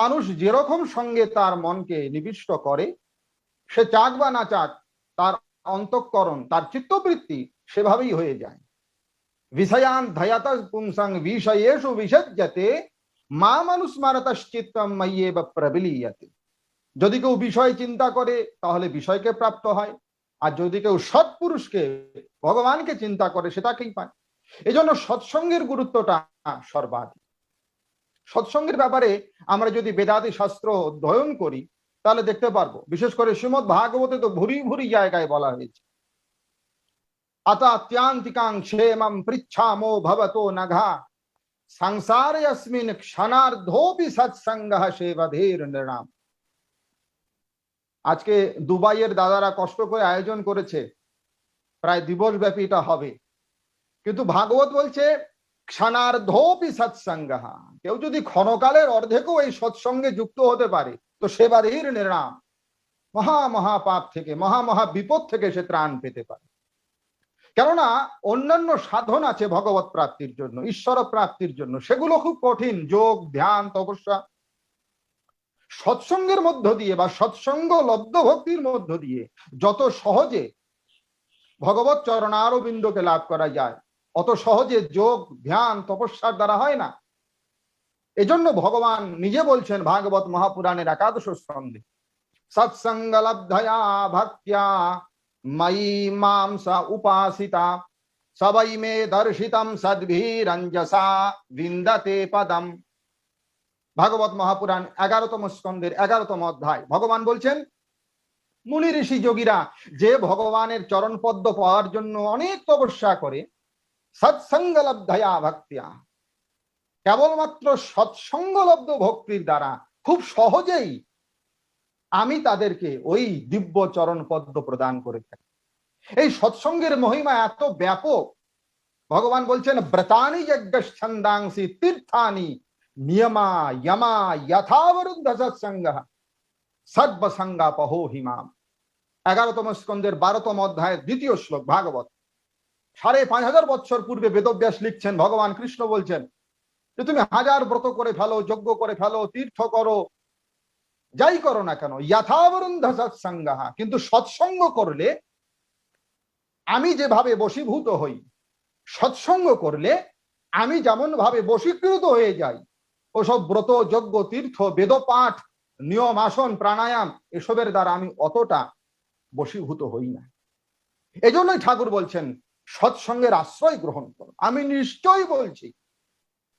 মানুষ যেরকম সঙ্গে তার মনকে নিবিষ্ট করে, সে চাক বা না চাক, তার অন্তঃকরণ, তার চিত্তবৃত্তি সেভাবেই হয়ে যায়। বিষয়ান ধয়াত পুংসং বিষয়েষু বিসজ্জতে মা মানুষ মারতশ্চিত্তম মাইয়ে বা প্রবিলীয়তে। যদি কেউ বিষয় চিন্তা করে, তাহলে বিষয়কে প্রাপ্ত হয়। আর যদি কেউ সৎপুরুষকে, ভগবানকে চিন্তা করে, সেটাকেই পায়। এজন্য সৎসঙ্গের গুরুত্বটা সর্বাধিক। সৎসঙ্গের ব্যাপারে আমরা যদি বেদাদি শাস্ত্র অধ্যয়ন করি, তাহলে দেখতে পারব। বিশেষ করে শ্রীমদ ভাগবতে তো ভুরি ভুরি জায়গায় বলা হয়েছে। সংসারে অস্মিন সৎসঙ্গ আজকে দুবাইয়ের দাদারা কষ্ট করে আয়োজন করেছে। প্রায় দিবস ব্যাপী এটা হবে। কিন্তু ভাগবত বলছে ক্ষণার্ধোপি সৎসঙ্গ। কেউ যদি ক্ষণকালের অর্ধেকও এই সৎসঙ্গে যুক্ত হতে পারে, তো সেবাধীর নির্ণাম মহা মহা পাপ থেকে, মহা মহা বিপদ থেকে সে ত্রাণ পেতে পারে। কেননা অন্যান্য সাধন আছে ভগবত প্রাপ্তির জন্য, ঈশ্বর প্রাপ্তির জন্য। সেগুলো খুব কঠিন, যোগ, ধ্যান, তপস্যা। সৎসঙ্গের মধ্য দিয়ে বা সৎসঙ্গ লব্ধ ভক্তির মধ্য দিয়ে যত সহজে ভগবত চরণারবিন্দকে লাভ করা যায় অত সহজে যোগ, ধ্যান, তপস্যার দ্বারা হয় না। এজন্য ভগবান নিজে বলছেন, ভাগবত মহাপুরাণের একাদশ স্কন্ধে সৎসঙ্গ লব্ধয়া ভক্তিয়া ময়ী মাম স উপাসিতা সবাই মে দর্শিতম সদ্ভীরঞ্জসা বিন্দতে পদম। ভাগবত মহাপুরাণ এগারোতম স্কন্ধের এগারোতম অধ্যায়। ভগবান বলছেন, মুনি ঋষি যোগীরা যে ভগবানের চরণ পদ্ম পাওয়ার জন্য অনেক তপস্যা করে সৎসঙ্গলব্ধয়া ভক্তিয়া। কেবলমাত্র সৎসঙ্গলব্ধ ভক্তির দ্বারা খুব সহজেই আমি তাদেরকে ওই দিব্য চরণ পদ্ম প্রদান করে থাকি। এই সৎসঙ্গের মহিমা এত ব্যাপক, ভগবান বলছেন, ব্রতানি যজ্ঞাংসি তীর্থানি নিয়মা যমা যথাবরুদ্ধ সৎসঙ্গ। সদ্বসঙ্গা পহো হিমাম। এগারোতম স্কন্ধের বারোতম অধ্যায়ের দ্বিতীয় শ্লোক, ভাগবত। সাড়ে পাঁচ হাজার বছর পূর্বে বেদব্যাস লিখছেন, ভগবান কৃষ্ণ বলছেন যে তুমি হাজার ব্রত করে ফেলো, যজ্ঞ করে ফেলো, তীর্থ করো, যাই করো না কেন যথাবরুন্ধ কিন্তু সৎসঙ্গ করলে আমি যেভাবে বশীভূত হই, সৎসঙ্গ করলে আমি যেমন ভাবে বশীকৃত হয়ে যাই, ওসব ব্রত, যজ্ঞ, তীর্থ, বেদপাঠ, নিয়ম, আসন, প্রাণায়াম, এসবের দ্বারা আমি অতটা বশীভূত হই না। এজন্যই ঠাকুর বলছেন সৎসঙ্গের আশ্রয় গ্রহণ করো। আমি নিশ্চয় বলছি,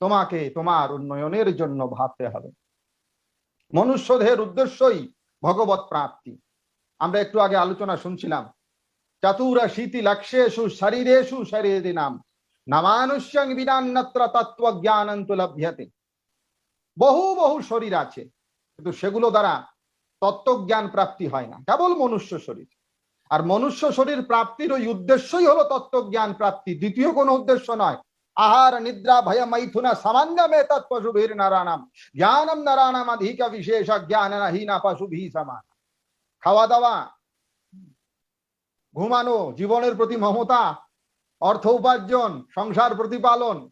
তোমাকে তোমার উন্নয়নের জন্য ভাবতে হবে। মনুষ্য দেহের উদ্দেশ্যই ভগবত প্রাপ্তি। আমরা একটু আগে আলোচনা শুনছিলাম চতুরা শীতি লক্ষ্যেশু শরীরেশু শরীরে নাম, নামানুষ্যং বিনান্নত্র তত্ত্ব জ্ঞানন্ত লভ্যতে। বহু বহু শরীর আছে, কিন্তু সেগুলো দ্বারা তত্ত্বজ্ঞান প্রাপ্তি হয় না। কেবল মনুষ্য শরীর। আর মনুষ্য শরীর প্রাপ্তির ওই উদ্দেশ্যই হলো তত্ত্বজ্ঞান প্রাপ্তি। দ্বিতীয় কোনো উদ্দেশ্য নয়। আহার, নিদ্রা, ভয় মৈথুনা সামান্য মে তৎপশুভীর নারায়ণাম। জ্ঞানম নারায়ণাম অধিক বিশেষ জ্ঞান হীনা পশুভি সমান। খাওয়া দাওয়া ঘুমানো, জীবনের প্রতি মমতা, অর্থ উপার্জন, সংসার প্রতিপালন,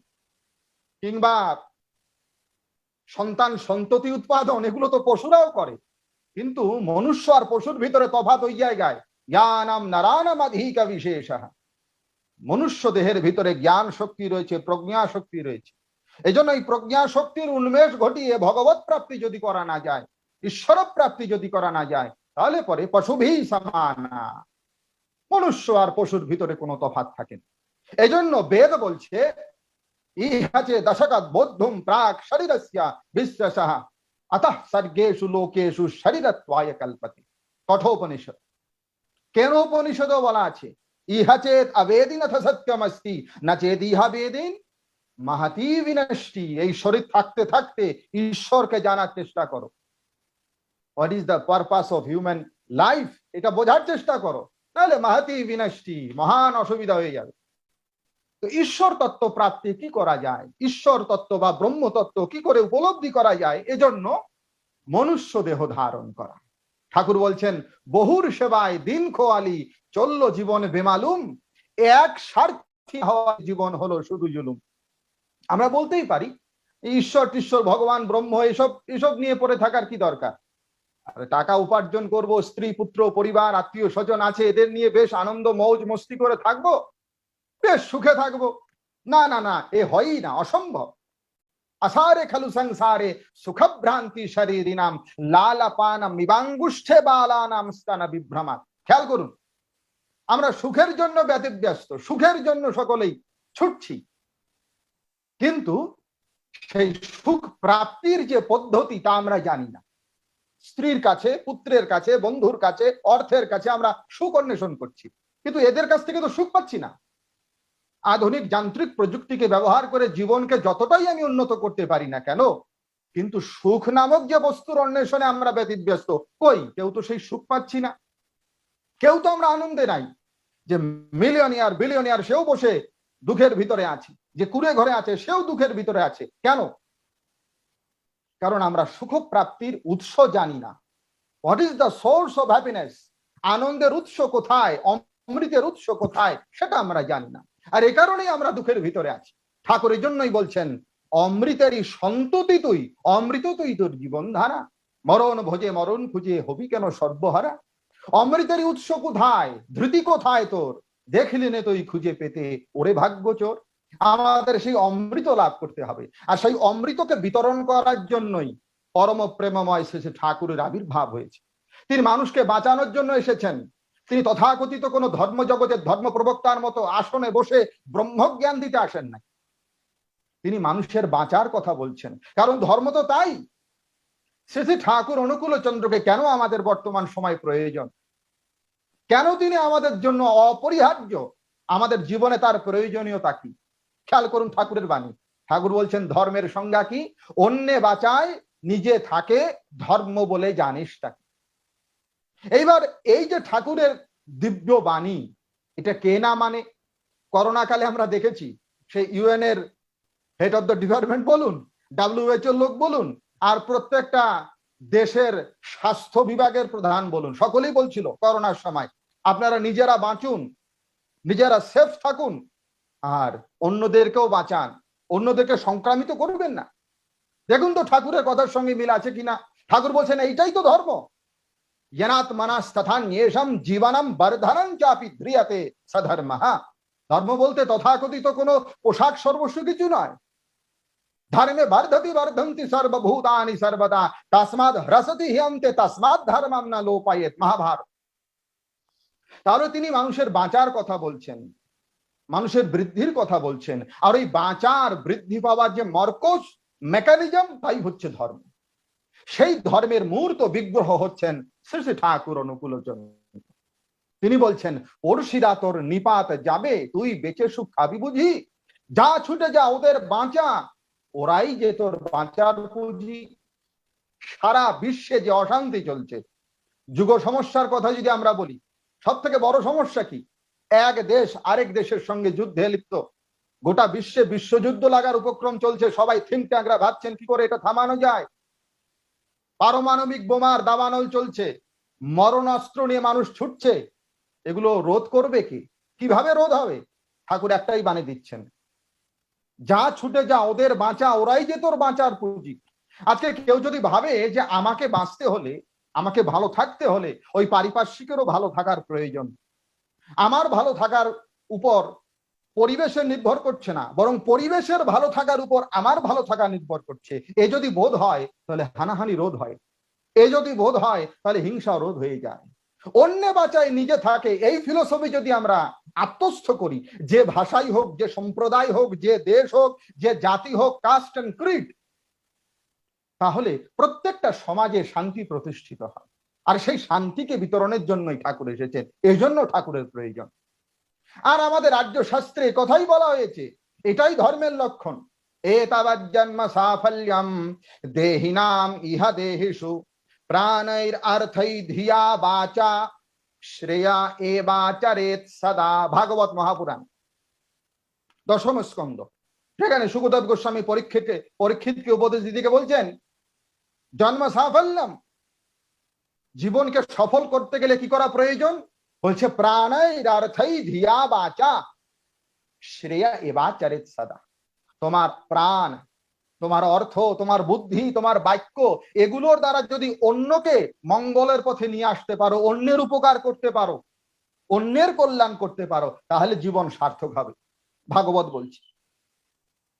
কিংবা সন্তান সন্ততি উৎপাদন, এগুলো তো পশুরাও করে। কিন্তু মনুষ্য আর পশুর ভিতরে তফাত ওই জায়গায়। জ্ঞানাম নারানম অধিক বিশেষ মনুষ্য দেহের ভিতরে জ্ঞান শক্তি রয়েছে প্রজ্ঞা শক্তি রয়েছে। এই জন্য এই প্রজ্ঞা শক্তির উন্মেষ ঘটিয়ে ভগবৎ প্রাপ্তি যদি করা না যায়, ঈশ্বর প্রাপ্তি যদি করা না যায়, তাহলে পরে পশুভি সমানা। মনুষ্য আর পশুর ভিতরে কোনো তফাত থাকে না। এই জন্য বেদ বলছে ইহাচে দশকাত বৌদ্ধুম প্রাক শরীর বিশ্বাস আত সর্গেশু লোকেশু শরীরত্বায় কল্পতি। কঠোপনিষদ কেন উপনিষদও বলা আছে, ইহা চেত আবেদিন অথ সত্যম অস্তি না চেত ইহা বেদিন মাহাতি বিনষ্টি, এই শরীর থাকতে থাকতে ঈশ্বরকে জানার চেষ্টা করো। What is the purpose of human life এটা বোঝার চেষ্টা করো, তাহলে মাহাতি বিনষ্টি, মহান অসুবিধা হয়ে যাবে। তো ঈশ্বর তত্ত্ব প্রাপ্তি কি করা যায়? ঈশ্বর তত্ত্ব বা ব্রহ্ম তত্ত্ব কি করে উপলব্ধি করা যায়? এজন্য মনুষ্য দেহ ধারণ করা। ঠাকুর বলছেন, বহুর সেবায় দিন খোয়ালি, চলল জীবন বেমালুম, এক স্বার্থী হওয়া জীবন হলো শুধু জুলুম। আমরা বলতেই পারি, ঈশ্বর টিশ্বর, ভগবান, ব্রহ্ম, এসব এসব নিয়ে পড়ে থাকার কি দরকার? আর টাকা উপার্জন করব, স্ত্রী, পুত্র, পরিবার, আত্মীয় স্বজন আছে, এদের নিয়ে বেশ আনন্দ, মৌজ, মস্তি করে থাকব, বেশ সুখে থাকব। না না না, এ হয়ই না, অসম্ভব। আসারে খালু সংসারে সুখভ্রান্তি শরীরিনাম লালাপানাম মিবাঙ্গুষ্ঠে বালানাম স্থানা বিভ্রমা খেয়াল করুন আমরা সুখের জন্য ব্যতিব্যস্ত, সুখের জন্য সকলেই ছুটছি। কিন্তু সেই সুখ প্রাপ্তির যে পদ্ধতি তা আমরা জানি না। স্ত্রীর কাছে, পুত্রের কাছে, বন্ধুর কাছে, অর্থের কাছে আমরা সুখ অন্বেষণ করছি। কিন্তু এদের কাছ থেকে তো সুখ পাচ্ছি না। আধুনিক যান্ত্রিক প্রযুক্তিকে ব্যবহার করে জীবনকে যতটাই আমি উন্নত করতে পারি না কেন, কিন্তু সুখ নামক যে বস্তুর অন্বেষণে আমরা ব্যতিব্যস্ত, কই? কেউ তো সেই সুখ পাচ্ছি না। কেউ তো আমরা আনন্দে নাই যে মিলিয়নিয়ার বিলিয়নিয়ার সেও বসে দুঃখের ভিতরে আছে, যে কুড়ে ঘরে আছে সেও দুঃখের ভিতরে আছে। কেন? কারণ আমরা সুখ প্রাপ্তির উৎস জানি না। What is the source of happiness আনন্দের উৎস কোথায়? অমৃতের উৎস কোথায়? সেটা আমরা জানি না। আর এ কারণেই আমরা দুঃখের ভিতরে আছি। ঠাকুর এই জন্যই বলছেন, অমৃতেরই সন্ততি তুই অমৃত তুই তোর জীবন ধারা মরণ ভোজে মরণ খুঁজে হবি কেন সর্বহারা? অমৃতেরই উৎস কোথায়, ধৃতি কোথায় তোর? দেখলি নে তুই খুঁজে পেতে, ওরে ভাগ্য চোর। আমাদের সেই অমৃত লাভ করতে হবে। আর সেই অমৃতকে বিতরণ করার জন্যই পরম প্রেমময় শেষে ঠাকুরের আবির্ভাব হয়েছে। তিনি মানুষকে বাঁচানোর জন্য এসেছেন। তিনি তথাকথিত কোন ধর্ম জগতের ধর্ম প্রবক্তার মতো আসনে বসে ব্রহ্মজ্ঞান দিতে আসেন নাই। তিনি মানুষের বাঁচার কথা বলছেন। কারণ ধর্ম তো তাই। শেষে ঠাকুর অনুকূল চন্দ্রকে কেন আমাদের বর্তমান সময় প্রয়োজন? কেন তিনি আমাদের জন্য অপরিহার্য? আমাদের জীবনে তার প্রয়োজনীয়তা কি? খেয়াল করুন ঠাকুরের বাণী। ঠাকুর বলছেন, ধর্মের সংজ্ঞা কি? অন্যে বাঁচায়, নিজে থাকে, ধর্ম বলে জানিস তাকে। এইবার এই যে ঠাকুরের দিব্য বাণী, এটা কে না মানে? করোনা কালে আমরা দেখেছি, সেই ইউএন এর হেড অফ দ্য ডিপার্টমেন্ট বলুন ডাব্লিউএইচও লোক বলুন, আর প্রত্যেকটা দেশের স্বাস্থ্য বিভাগের প্রধান বলুন, সকলেই বলছিল করোনার সময়। আপনারা নিজেরা বাঁচুন, নিজেরা সেফ থাকুন, আর অন্যদেরকেও বাঁচান। অন্যদেরকে সংক্রামিত করবেন না। দেখুন তো ঠাকুরের কথার সঙ্গে মিল আছে কিনা। ঠাকুর বলছেন, এইটাই তো ধর্ম। জনাত জীবনম বর্ধনম চাপি ধ্রিয়াতে সধর্ম ধর্ম বলতে তথাকথিত কোনো পোশাক সর্বস্ব কিছু নয় ধর্মে বর্ধতি বর্ধন্তি সর্বভূতানি সর্বদা তসমাদ হ্রসতি হিয়ন্তে তসমাদ ধর্মম না লোপায়েত মহাভারত তাহলে তিনি মানুষের বাঁচার কথা বলছেন, মানুষের বৃদ্ধির কথা বলছেন। আর ওই বাঁচার বৃদ্ধি পাওয়ার যে মর্কস মেকানিজম তাই হচ্ছে ধর্ম। সেই ধর্মের মূর্ত বিগ্রহ হচ্ছেন শ্রী ঠাকুর অনুকূল তিনি বলছেন, পড়শিরা তোর নিপাত যাবে, তুই বেঁচে সুখ খাবি বুঝি? যা ছুটে যা, ওদের বাঁচা। ওরাই যে তোর বাঁচার পুঁজি, সারা বিশ্বে যে অশান্তি চলছে। যুগ সমস্যার কথা যদি আমরা বলি সব থেকে বড় সমস্যা কি? এক দেশ আরেক দেশের সঙ্গে যুদ্ধে লিপ্ত। গোটা বিশ্বে বিশ্বযুদ্ধ লাগার উপক্রম চলছে, সবাই থিঙ্ক ট্যাঙ্করা ভাবছেন, কি করে এটা থামানো যায়? পারমাণবিক বোমার দাবানল চলছে। মরণাস্ত্র নিয়ে মানুষ ছুটছে। এগুলো রোধ করবে কি? কীভাবে রোধ হবে? ঠাকুর একটাই বানে দিচ্ছেন। যা ছুটে যা, ওদের বাঁচা, ওরাই যে তোর বাঁচার পুঁজি। আজকে কেউ যদি ভাবে যে আমাকে বাঁচতে হলে, আমাকে ভালো থাকতে হলে, ওই পারিপার্শ্বিকেরও ভালো থাকার প্রয়োজন। আমার ভালো থাকার উপর পরিবেশের নির্ভর করছে না, বরং পরিবেশের ভালো থাকার উপর আমার ভালো থাকা নির্ভর করছে। এ যদি বোধ হয়, তাহলে হানাহানি রোধ হয়। এ যদি বোধ হয়, তাহলে হিংসা রোধ হয়ে যায়। অন্য বাঁচায় নিজে থাকে, এই ফিলোসফি যদি আমরা আত্মস্থ করি, যে ভাষাই হোক, যে সম্প্রদায় হোক, যে দেশ হোক, যে জাতি হোক কাস্ট অ্যান্ড ক্রিড তাহলে প্রত্যেকটা সমাজে শান্তি প্রতিষ্ঠিত হয়। আর সেই শান্তিকে বিতরণের জন্যই ঠাকুর এসেছেন এই জন্য ঠাকুরের প্রয়োজন। আর আমাদের রাজ্য শাস্ত্রে কথাই বলা হয়েছে, এটাই ধর্মের লক্ষণ। এতাবাদ জন্ম সাফল্যম দেহিনাম ইহা দেহিষু, প্রাণৈর অর্থৈ ধিয়া বাচা, শ্রেয়া এ বাচারেত সদা। ভাগবত মহাপুরাণ, দশম স্কন্দ সেখানে সুখদেব গোস্বামী পরীক্ষিতকে পরীক্ষিতকে উপদেশ দিদিকে বলছেন, জন্ম সাফল্যম, জীবনকে সফল করতে গেলে কি করা প্রয়োজন? বলছে প্রাণের অর্থই ধিয়া বাচা শ্রেয়া এবার চরিত সদা তোমার প্রাণ, তোমার অর্থ, তোমার বুদ্ধি, তোমার বাক্য, এগুলোর দ্বারা যদি অন্যকে মঙ্গলের পথে নিয়ে আসতে পারো, অন্যের উপকার করতে পারো, অন্যের কল্যাণ করতে পারো, তাহলে জীবন সার্থক হবে। ভাগবত বলছি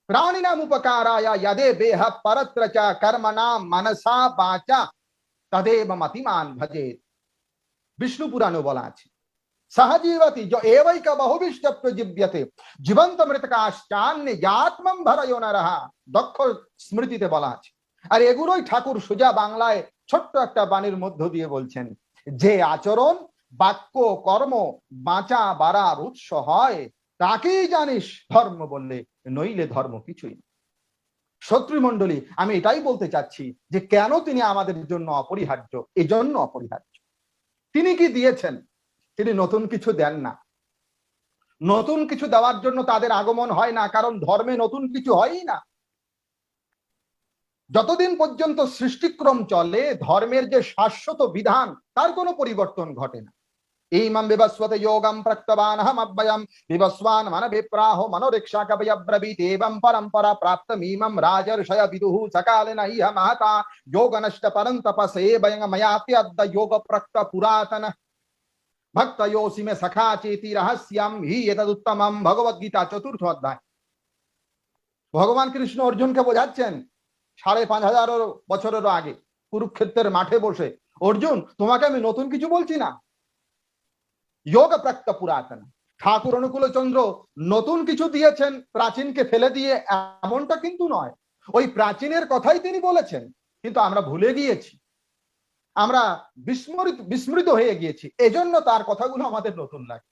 প্রাণিনাম উপকারায় यदे বেহ পরত্র চ কর্মণাম মনসা বাচা, তদেব মতিমান ভজেত বিষ্ণু পুরাণে বলা আছে। এবৈক বহুবিষ্ট প্রজীব্যতে জীবন্ত মৃতকাশ্চান্নে দক্ষ স্মৃতিতে বলা আছে। আর এগুলোই ঠাকুর সোজা বাংলায় ছোট্ট একটা বাণীর মধ্য দিয়ে বলছেন, যে আচরণ, বাক্য, কর্ম, বাঁচা বাড়ার উৎস হয়, তাকেই জানিস ধর্ম বললে, নইলে ধর্ম কিছুই শত্রুমন্ডলী আমি এটাই বলতে চাচ্ছি যে কেন তিনি আমাদের জন্য অপরিহার্য? এজন্য অপরিহার্য। তিনি কি দিয়েছেন? তিনি নতুন কিছু দেন না। নতুন কিছু দেওয়ার জন্য তাদের আগমন হয় না, কারণ ধর্মে নতুন কিছু হয়ই না। যতদিন পর্যন্ত সৃষ্টিক্রম চলে, ধর্মের যে শাশ্বত বিধান, তার কোনো পরিবর্তন ঘটে না। ईमं योगं मनभिप्राहो परम्परा प्राप्तमीमं राजर्षय विदुः इह महता। योगनश्च परं योगप्रक्त पुरातन सखा चेति रहस्यम गीता चतुर्थ अध्याय भगवान कृष्ण अर्जुन के সাড়ে साढ़े पाँच हज़ार बचर आगे মাঠে बसे অর্জুন তোমাকে আমি নতুন কিছু বলছি না যোগ প্রাক্ত পুরাতন ঠাকুর অনুকূল চন্দ্র নতুন কিছু দিয়েছেন প্রাচীনকে ফেলে দিয়ে এমনটা কিন্তু নয় ওই প্রাচীনের কথাই তিনি বলেছেন কিন্তু আমরা ভুলে গিয়েছি আমরা বিস্মৃত বিস্মৃত হয়ে গিয়েছি এজন্য তার কথাগুলো আমাদের নতুন লাগে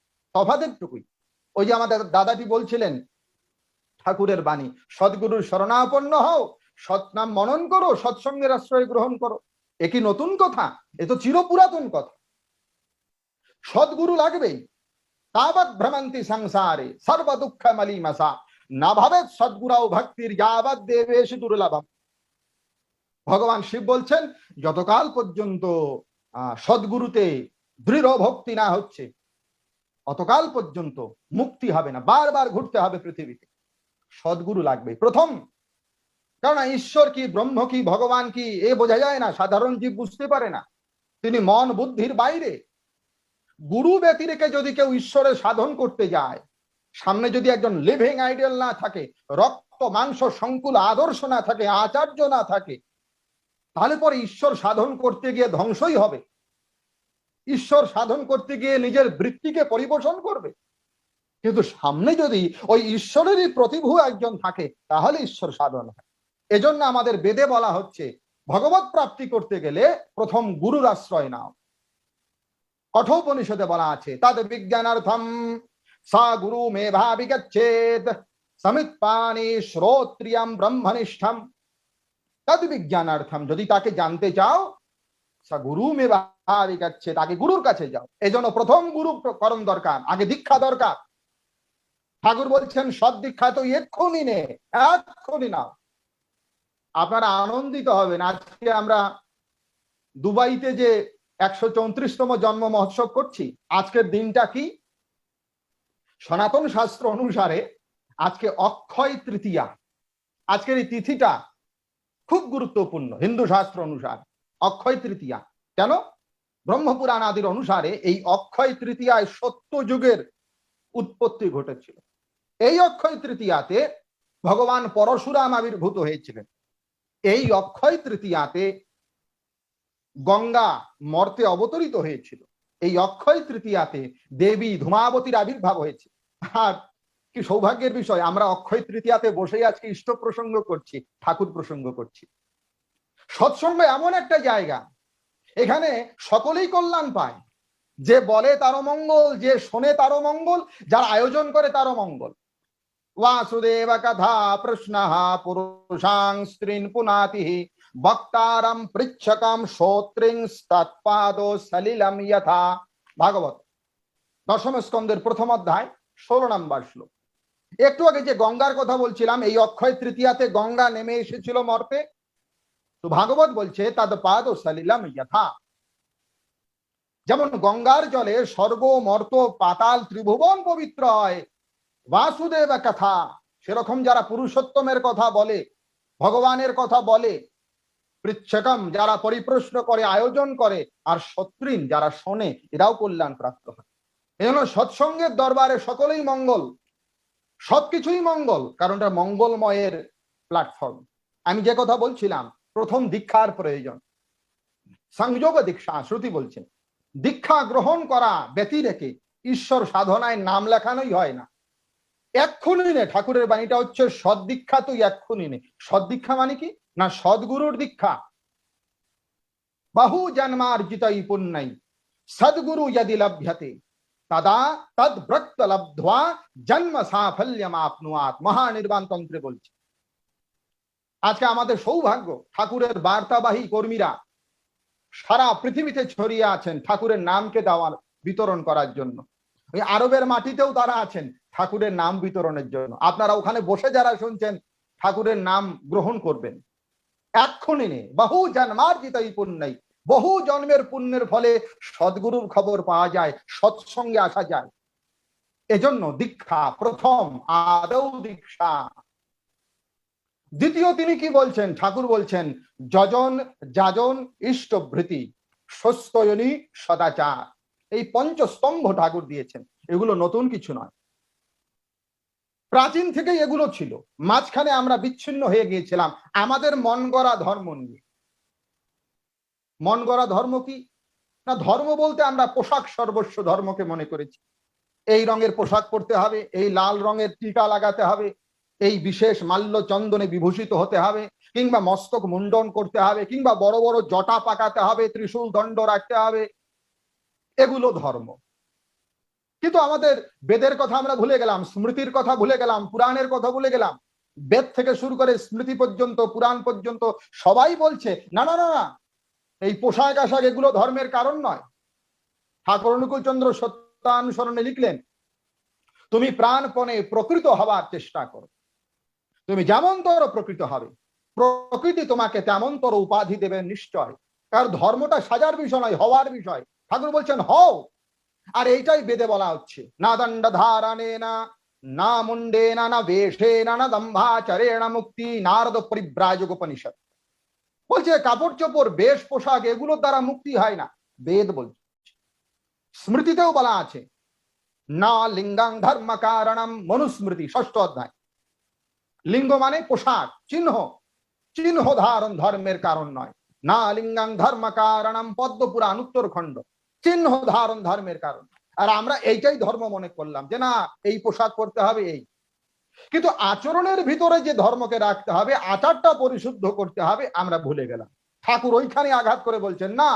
টুকুই ওই যে আমাদের দাদাটি বলছিলেন ঠাকুরের বাণী সদ্গুরুর শরণাপন্ন হও সৎনাম মনন করো সৎসঙ্গের আশ্রয় গ্রহণ করো এ কি নতুন কথা এ তো চিরপুরাতন কথা সদ্গুরু লাগবেই। তাবৎ ভ্রমন্তি সংসারে, সর্ব দুঃখ মলিমসা। না ভাবে সদ্গুরাও ভক্তির যাবৎ দেবেশ দুর্লভম। ভগবান শিব বলছেন, যতকাল পর্যন্ত সদ্গুরুতে দৃঢ় ভক্তি না হচ্ছে, অতকাল পর্যন্ত মুক্তি হবে না, বারবার ঘুরতে হবে পৃথিবীতে। সদ্গুরু লাগবে প্রথম কারণ ঈশ্বর কি, ব্রহ্ম কি, ভগবান কি, এ বোঝা যায় না, সাধারণ জীব বুঝতে পারে না। তিনি মন বুদ্ধির বাইরে। গুরু ব্যতিরেকে যদি কেউ ঈশ্বরের সাধন করতে যায়, সামনে যদি একজন লিভিং আইডিয়াল না থাকে, রক্ত, মাংস, সংকুল, আদর্শ না থাকে, আচার্য না থাকে, তাহলে পরে ঈশ্বর সাধন করতে গিয়ে ধ্বংসই হবে। ঈশ্বর সাধন করতে গিয়ে নিজের বৃত্তিকে পরিবেশন করবে। কিন্তু সামনে যদি ওই ঈশ্বরেরই প্রতিভু একজন থাকে, তাহলে ঈশ্বর সাধন হয়। এজন্য আমাদের বেদে বলা হচ্ছে, ভগবত প্রাপ্তি করতে গেলে প্রথম গুরুর আশ্রয় নাও। কঠোপনিষদে বলা আছে, তাদ বিজ্ঞানার্থম, সা গুরু মেধা বিগচ্ছেদ সমিত পানি শ্রোত্রিয়াম ব্রহ্মনিষ্ঠম। তদ বিজ্ঞানার্থম, যদি তাকে জানতে চাও, সা গুরু মেভারি কাছে তাকে গুরুর কাছে যাও। এজন্য প্রথম গুরু করণ দরকার, আগে দীক্ষা দরকার। ঠাকুর বলছেন সব দীক্ষা তো এক্ষুনি নে, এক্ষুনি নাও। আপনারা আনন্দিত হবেন। আজকে আমরা দুবাইতে যে একশো চৌত্রিশতম জন্ম মহোৎসব করছি। আজকের দিনটা কি? সনাতন শাস্ত্র অনুসারে আজকে অক্ষয় তৃতীয়া। আজকের এই তিথিটা খুব গুরুত্বপূর্ণ হিন্দু শাস্ত্র অনুসারে। অক্ষয় তৃতীয়া। কেন? ব্রহ্মপুরাণ আদির অনুসারে এই অক্ষয় তৃতীয়ায় সত্য যুগের উৎপত্তি ঘটেছিল। এই অক্ষয় তৃতীয়াতে ভগবান পরশুরাম আবির্ভূত হয়েছিলেন। এই অক্ষয় তৃতীয়াতে গঙ্গা মর্তে অবতরিত হয়েছিল। এই অক্ষয় তৃতীয়াতে দেবী ধুমাবতীর আবির্ভাব হয়েছে। আর কি সৌভাগ্যের বিষয়, আমরা অক্ষয় তৃতীয়াতে বসেই আজকে ইষ্ট প্রসঙ্গ করছি, ঠাকুর প্রসঙ্গ করছি। সৎসঙ্গ এমন একটা জায়গা, এখানে সকলেই কল্যাণ পায়। যে বলে তারও মঙ্গল, যে শোনে তারও মঙ্গল, যার আয়োজন করে তারও মঙ্গল। বাসুদেব কথা প্রশ্ন পুরুষাং স্ত্রী পুনাতি বক্তারম পৃচ্ছকম শ্রোত্রিং তৎপাদ সলিলম ইথা ভাগবত দশম স্কন্দের প্রথম অধ্যায়, ষোলো নম্বর শ্লোক। একটু আগে যে গঙ্গার কথা বলছিলাম, এই অক্ষয় তৃতীয়াতে গঙ্গা নেমে এসেছিল মর্তে। তো ভাগবত বলছে তাদ পাদ সলিলম ইথা যেমন গঙ্গার জলে স্বর্গ, মর্ত, পাতাল, ত্রিভুবন পবিত্র হয়, বাসুদেব কথা সেরকম যারা পুরুষোত্তমের কথা বলে, ভগবানের কথা বলে পৃচ্ছকম যারা পরিপ্রশ্ন করে, আয়োজন করে, আর শত্রীন যারা শোনে, এরাও কল্যাণ প্রাপ্ত হয়। এই জন্য সৎসঙ্গের দরবারে সকলেই মঙ্গল। সবকিছুই মঙ্গল কারণ এটা মঙ্গলময়ের প্ল্যাটফর্ম আমি যে কথা বলছিলাম, প্রথম দীক্ষার প্রয়োজন। সংযোগ দীক্ষা, শ্রুতি বলছেন দীক্ষা গ্রহণ করা ব্যতি রেখে ঈশ্বর সাধনায় নাম লেখানোই হয় না। এক্ষুনি নে, ঠাকুরের বাণীটা হচ্ছে সদ্দীক্ষা তুই এক্ষুনি নে। সদ্দীক্ষা মানে কি? না সদ্গুরুর দীক্ষা। বহু জন্মার্জিতই পুণ্যই। সদ্গুরু यदि লভ্যতে, তদা তদ ব্রক্ত লব্ধ্বা জন্ম সাফল্যম আপনুয়াত মহানির্বাণ তন্ত্রে বলছে। আজকে আমাদের সৌভাগ্য, ঠাকুরের বার্তাবাহী কর্মীরা সারা পৃথিবীতে ছড়িয়ে আছেন ঠাকুরের নামকে দেওয়ার, বিতরণ করার জন্য। ওই আরবের মাটিতেও তারা আছেন ঠাকুরের নাম বিতরণের জন্য। আপনারা ওখানে বসে যারা শুনছেন, ঠাকুরের নাম গ্রহণ করবেন। এক্ষুনি নে। বহু জন্মার্জিত এই পুণ্যই। বহু জন্মের পুণ্যের ফলে সদ্গুরুর খবর পাওয়া যায়, সৎসঙ্গে আসা যায়। এজন্য দীক্ষা প্রথম, আদৌ দীক্ষা। দ্বিতীয় তিনি কি বলছেন? ঠাকুর বলছেন, যজন যাজন ইষ্টভৃতি স্বস্তয়নী সদাচার। এই পঞ্চস্তম্ভ ঠাকুর দিয়েছেন। এগুলো নতুন কিছু নয়। প্রাচীন থেকেই এগুলো ছিল। মাঝখানে আমরা বিচ্ছিন্ন হয়ে গিয়েছিলাম। আমাদের মন গড়া ধর্ম নিয়ে। মন গড়া ধর্ম কি? না, ধর্ম বলতে আমরা পোশাক সর্বস্ব ধর্মকে মনে করেছি। এই রঙের পোশাক পরতে হবে, এই লাল রঙের টিকা লাগাতে হবে, এই বিশেষ মাল্য চন্দনে বিভূষিত হতে হবে, কিংবা মস্তক মুন্ডন করতে হবে, কিংবা বড় বড় জটা পাকাতে হবে, ত্রিশূল দণ্ড রাখতে হবে। এগুলো ধর্ম। কিন্তু আমাদের বেদের কথা আমরা ভুলে গেলাম, স্মৃতির কথা ভুলে গেলাম, পুরাণের কথা ভুলে গেলাম। বেদ থেকে শুরু করে স্মৃতি পর্যন্ত, পুরাণ পর্যন্ত সবাই বলছে, না না না না, এই পোশাক আশাক এগুলো ধর্মের কারণ নয়। ঠাকুর অনুকূল চন্দ্র সত্যানুসরণে লিখলেন, তুমি প্রাণপণে প্রকৃত হবার চেষ্টা করো। তুমি যেমন তোর প্রকৃত হবে, প্রকৃতি তোমাকে তেমন তোর উপাধি দেবে নিশ্চয়। কারণ ধর্মটা সাজার বিষয় নয়, হওয়ার বিষয়। ঠাকুর বলছেন, হও আর এইটাই বেদে বলা হচ্ছে। না দণ্ড ধারণে না না মুন্ডে না না বেশে না না দম্ভাচরেণ মুক্তি, নারদ পরিব্রাজক উপনিষদ। বলছে কাপড় চোপড়, বেশ পোশাক, এগুলোর দ্বারা মুক্তি হয় না। বেদ বলছে। স্মৃতিতেও বলা আছে, না লিঙ্গাং ধর্ম কারণম, মনুস্মৃতি, ষষ্ঠ অধ্যায়। লিঙ্গ মানে পোশাক, চিহ্ন। চিহ্ন ধারণ ধর্মের কারণ নয়। না লিঙ্গাং ধর্ম কারণম, পদ্মপুরাণ, উত্তরখণ্ড। চিহ্ন ধারণ ধর্মের কারণ। আর আমরা এইটাই ধর্ম মনে করলাম যে, না, এই পোশাক করতে হবে, এই। কিন্তু আচরণের ভিতরে যে ধর্মকে রাখতে হবে, আচারটা পরিশুদ্ধ করতে হবে, আমরা ভুলে গেলাম। ঠাকুর ওইখানে আঘাত করে বলছেন, না,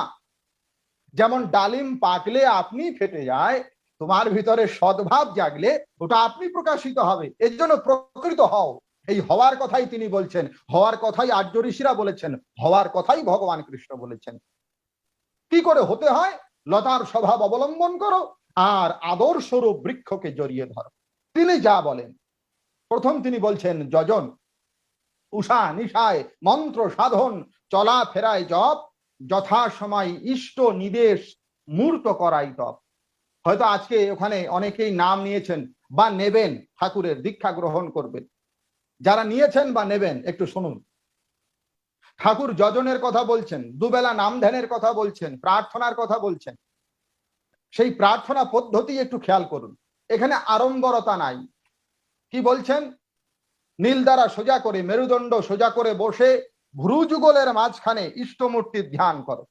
যেমন ডালিম পাকলে আপনি ফেটে যায়, তোমার ভিতরে সদ্ভাব জাগলে ওটা আপনি প্রকাশিত হবে এর জন্য প্রকৃত হও। এই হওয়ার কথাই তিনি বলছেন, হওয়ার কথাই আর্য ঋষিরা বলেছেন, হওয়ার কথাই ভগবান কৃষ্ণ বলেছেন। কি করে হতে হয়? লতার স্বভাব অবলম্বন করো আর আদর্শরূপ বৃক্ষকে জড়িয়ে ধরো। তিনি যা বলেন, প্রথম তিনি বলছেন, যজন, উষা, নিশায়, মন্ত্র, সাধন, চলা, ফেরায় জপ যথা সময় ইষ্ট নিদেশ মূর্ত করাই তপ। হয়তো আজকে ওখানে অনেকেই নাম নিয়েছেন বা নেবেন, ঠাকুরের দীক্ষা গ্রহণ করবেন। যারা নিয়েছেন বা নেবেন, একটু শুনুন। ঠাকুর যজনের কথা বলছেন, দুবেলা নাম ধ্যানের কথা বলছেন, প্রার্থনার কথা বলছেন। সেই প্রার্থনা পদ্ধতি একটু খেয়াল করুন। এখানে আড়ম্বরতা নাই। কি বলছেন? নীল দ্বারা সোজা করে, মেরুদণ্ড সোজা করে বসে ভ্রু যুগলের মাঝখানে ইষ্টমূর্তির ধ্যান করো।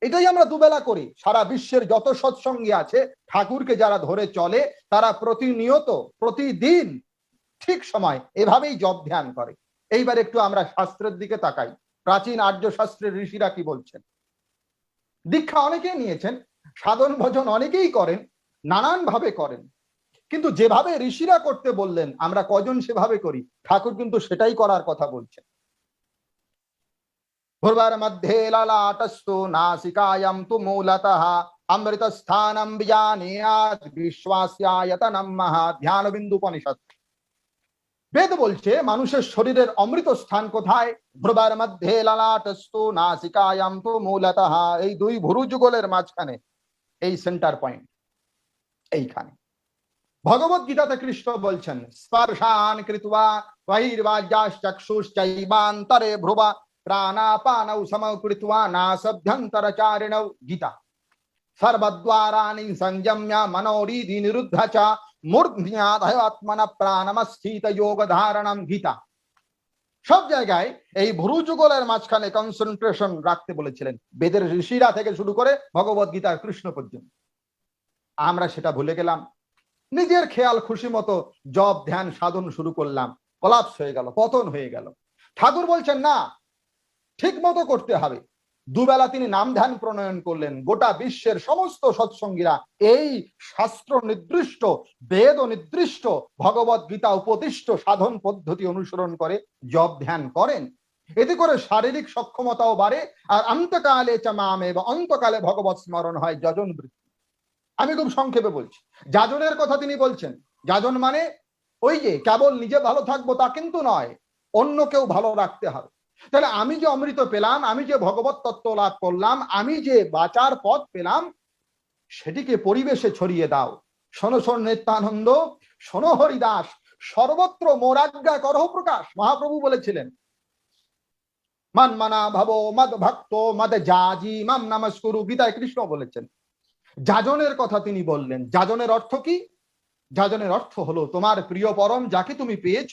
এটাই আমরা দুবেলা করি। সারা বিশ্বের যত সৎসঙ্গী আছে, ঠাকুরকে যারা ধরে চলে, তারা প্রতিনিয়ত, প্রতিদিন ঠিক সময় এভাবেই জপ ধ্যান করে। এইবার একটু আমরা শাস্ত্রের দিকে তাকাই। প্রাচীন আর্য শাস্ত্রের ঋষিরা কি বলছেন? দীক্ষা অনেকেই নিয়েছেন, সাধন ভজন অনেকেই করেন নানান ভাবে করেন। কিন্তু যেভাবে ঋষিরা করতে বললেন, আমরা কজন সেভাবে করি? ঠাকুর কিন্তু সেটাই করার কথা বলছেন। ভূর্বার মধ্যে ললাটস্তু নাসিকায়াম তু মূলত অমৃত স্থানম বিজানিয়াত বিশ্বাস্যায়তনম মহা ধ্যান বিন্দু উপনিষদ বেদ বলছে, মানুষের শরীরের অমৃত স্থান কোথায়? ভ্রুবার মধ্যে ললাটস্তু নাসিকায়াম তু মূলত। এই দুই ভুরু যুগলের মাঝখানে, এই সেন্টার পয়েন্ট এইখানে। ভগবত গীতাতে কৃষ্ণ বলছেন, স্পর্শান কৃত্বা বহির্বাজ্যাশ্চক্ষুশ্চৈবান্তরে ভ্রুবা প্রাণাপানৌ সমকৃত্বা নাসভ্যন্তরচারিণৌ গীতা। সর্বদ্বারাণি সংযম্য মনোরিধি নিরুদ্ধ চ মূর্ধ্যাত্মন প্রাণমস্থিত যোগ ধারণম গীতা। সব জায়গায় এই ভ্রু যুগলের মাঝখানে কনসেন্ট্রেশন রাখতে বলেছিলেন। বেদের ঋষিরা থেকে শুরু করে ভগবত গীতার কৃষ্ণ পর্যন্ত। আমরা সেটা ভুলে গেলাম। নিজের খেয়াল খুশি মতো জব ধ্যান, সাধন শুরু করলাম। কলাপস হয়ে গেল, পতন হয়ে গেল। ঠাকুর বলছেন, না, ঠিক মতো করতে হবে। দুবেলা তিনি নাম ধ্যান প্রণয়ন করলেন। গোটা বিশ্বের সমস্ত সৎসঙ্গীরা এই শাস্ত্র নির্দিষ্ট, বেদ নির্দিষ্ট, ভগবত গীতা উপদিষ্ট সাধন পদ্ধতি অনুসরণ করে জব ধ্যান করেন। এতে করে শারীরিক সক্ষমতাও বাড়ে আর অন্তকালে চামামে বা অন্তকালে ভগবত স্মরণ হয় যজন বৃত্তি আমি খুব সংক্ষেপে বলছি। যাজনের কথা তিনি বলছেন। যাজন মানে ওই যে কেবল নিজে ভালো থাকব তা কিন্তু নয়, অন্য কেউ ভালো রাখতে হবে। তাহলে আমি যে অমৃত পেলাম, আমি যে ভগবত তত্ত্ব লাভ করলাম, আমি যে বাঁচার পথ পেলাম, সেটিকে পরিবেশে ছড়িয়ে দাও। শোনো শোন নিত্যানন্দ শোনো হরিদাস, সর্বত্র মোরাজ্ঞা করহ প্রকাশ। মহাপ্রভু বলেছিলেন, মান মানা ভাব মদ ভক্ত মদ জাজি, মাম নমস্কুরু। গীতায় কৃষ্ণ বলেছেন, যাজনের কথা তিনি বললেন। যাজনের অর্থ কি? যাজনের অর্থ হলো, তোমার প্রিয় পরম, যাকে তুমি পেয়েছ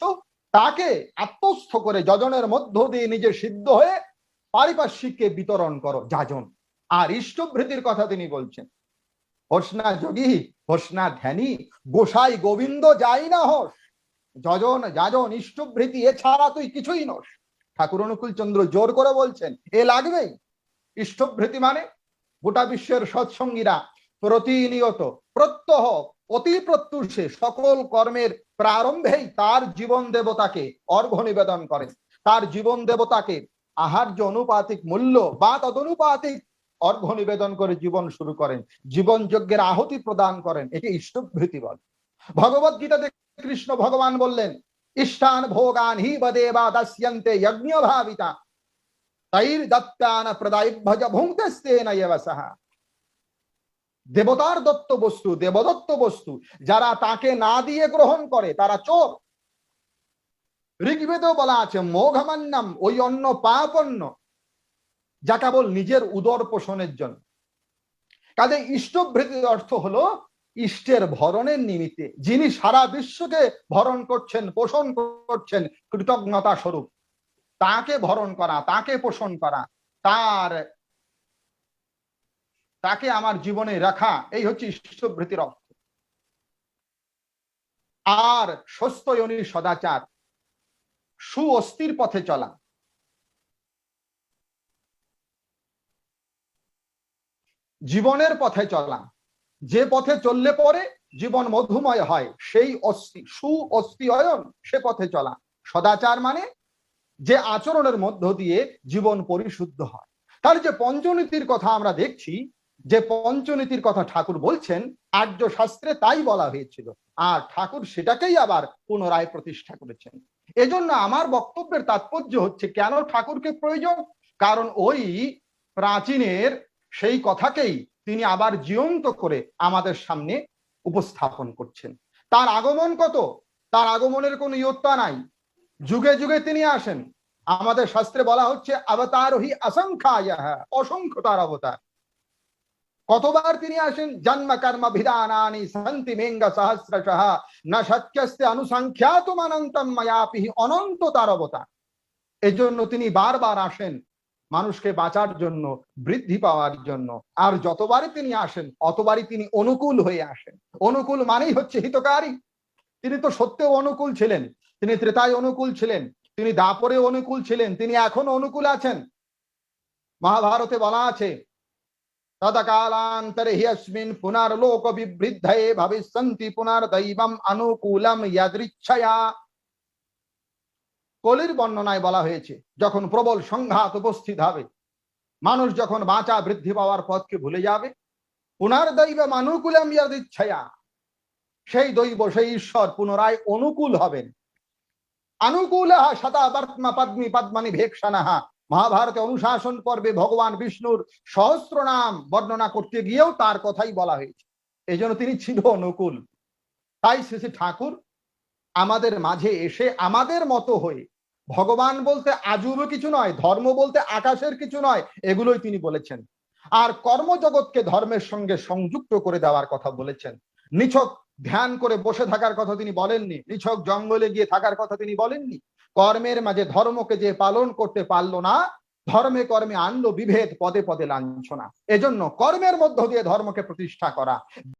তাকে আত্মস্থ করে যজনের মধ্য দিয়ে নিজে সিদ্ধ হয়ে পারিপার্শ্বিককে বিতরণ করো, যাজন। আর ইষ্টভৃতির কথা তিনি বলছেন, হোসনা যোগী, হোসনা ধ্যানী, গোসাই গোবিন্দ যাই না হোস, যজন যাজন, ইষ্টভৃতি, এছাড়া তুই কিছুই নস। ঠাকুর অনুকূল চন্দ্র জোর করে বলছেন, এ লাগবেই ইষ্টভৃতি মানে গোটা বিশ্বের সৎসঙ্গীরা প্রতিনিয়ত প্রত্যহ অতি প্রত্যুষে সকল কর্মের প্রারম্ভেই তার জীবন দেবতাকে অর্ঘ নিবেদন করেন তার জীবন দেবতাকে আহার্য অনুপাতিক মূল্য বা তদনুপাতিক অর্ঘ নিবেদন করে জীবন শুরু করেন। জীবন যজ্ঞের আহতি প্রদান করেন। একে ইষ্টভৃতি বলে। ভগবত গীতাতে কৃষ্ণ ভগবান বললেন, ইষ্টান ভোগান হি বদেবা দাস্যন্তে যজ্ঞ ভাবিতা। তৈর দত্তান প্রদায়ভজ ভুঙ্কস্তেন সাহা। দেবতার দত্ত বস্তু, দেবদত্ত বস্তু, যারা তাকে না দিয়ে গ্রহণ করে, তারা চোর। ঋগ্বেদেও বলা আছে মোঘমান্নাম ওই অন্ন পাপন্ন যা কেবল নিজের উদর পোষণের জন্য। কাজে ইষ্টভৃতির অর্থ হলো, ইষ্টের ভরণের নিমিত্তে, যিনি সারা বিশ্বকে ভরণ করছেন, পোষণ করছেন, কৃতজ্ঞতা স্বরূপ। তাকে ভরণ করা, তাকে পোষণ করা, তার তাকে আমার জীবনে রাখা, এই হচ্ছে ইষ্টভৃতির অর্থ। আর সস্তয়নী সদাচার সু অস্থির পথে চলা। জীবনের পথে চলা। যে পথে চললে পরে জীবন মধুময় হয়, সেই অস্থি সু অস্থি অয়ন সে পথে চলা। সদাচার মানে যে আচরণের মধ্য দিয়ে জীবন পরিশুদ্ধ হয়। তার যে পঞ্চনীতির কথা আমরা দেখছি যে পঞ্চনীতির কথা ঠাকুর বলছেন, আর্য শাস্ত্রে তাই বলা হয়েছিল। আর ঠাকুর সেটাকেই আবার পুনরায় প্রতিষ্ঠা করেছেন। এজন্য আমার বক্তব্যের তাৎপর্য হচ্ছে, কেন ঠাকুরকে প্রয়োজন? কারণ ওই প্রাচীনের সেই কথাকেই তিনি আবার জীবন্ত করে আমাদের সামনে উপস্থাপন করছেন। তার আগমন কত? তার আগমনের কোন ইয়ত্তা নাই। যুগে যুগে তিনি আসেন। আমাদের শাস্ত্রে বলা হচ্ছে অবতার হি অসংখ্যায়, অসংখ্য তার অবতার। কতবার তিনি আসেন? জন্ম কর্ম বিধানানি সন্তি মেঙ্গ সহস্রশঃ। না সত্যস্তে অনুসংখ্যাতুম অনন্তম মায়াপি অনন্ত তার অবতার এজন্য তিনি বারবার আসেন মানুষকে বাঁচার জন্য, বৃদ্ধি পাওয়ার জন্য। আর যতবারই তিনি আসেন, অতবারই তিনি অনুকূল হয়ে আসেন। অনুকূল মানেই হচ্ছে হিতকারী। তিনি তো সত্যেও অনুকূল ছিলেন। তিনি ত্রেতায় অনুকূল ছিলেন। তিনি দাপরে অনুকূল ছিলেন। তিনি এখনও অনুকূল আছেন। মহাভারতে বলা আছে তদকালান্তরে হিয়স্মিন পুনর্লোক বিবৃদ্ধে ভবিষ্যন্তি পুনর্দৈবম অনুকূলম ইয়াদৃচ্ছয়া কলির বর্ণনায় বলা হয়েছে, যখন প্রবল সংঘাত উপস্থিত হবে, মানুষ যখন বাঁচা বৃদ্ধি পাওয়ার পথকে ভুলে যাবে পুনর্দৈব মানুকুলম ইয়াদিচ্ছয়া, সেই দৈব, সেই ঈশ্বর পুনরায় অনুকূল হবেন। অনুকূল শতাবর্তমা পদ্মী পদ্মানি ভেক্ষানাহা মহাভারতে অনুশাসন পর্বে ভগবান বিষ্ণুর সহস্র নাম বর্ণনা করতে গিয়েও তার কথাই বলা হয়েছে। এই জন্য তিনি ছিল অনুকূল। তাই শ্রী ঠাকুর আমাদের মাঝে এসে আমাদের মতো হয়ে ভগবান বলতে আজুব কিছু নয়, ধর্ম বলতে আকাশের কিছু নয়, এগুলোই তিনি বলেছেন। আর কর্মজগৎকে ধর্মের সঙ্গে সংযুক্ত করে দেওয়ার কথা বলেছেন। নিছক ধ্যান করে বসে থাকার কথা তিনি বলেননি, নিছক জঙ্গলে গিয়ে থাকার কথা তিনি বলেননি। কর্মের মাঝে ধর্মকে যে পালন করতে পারল না, ধর্মে কর্মে আনলো বিভেদ, পদে পদে লাঞ্ছনা। এজন্য কর্মের মধ্য দিয়ে ধর্মকে প্রতিষ্ঠা করা।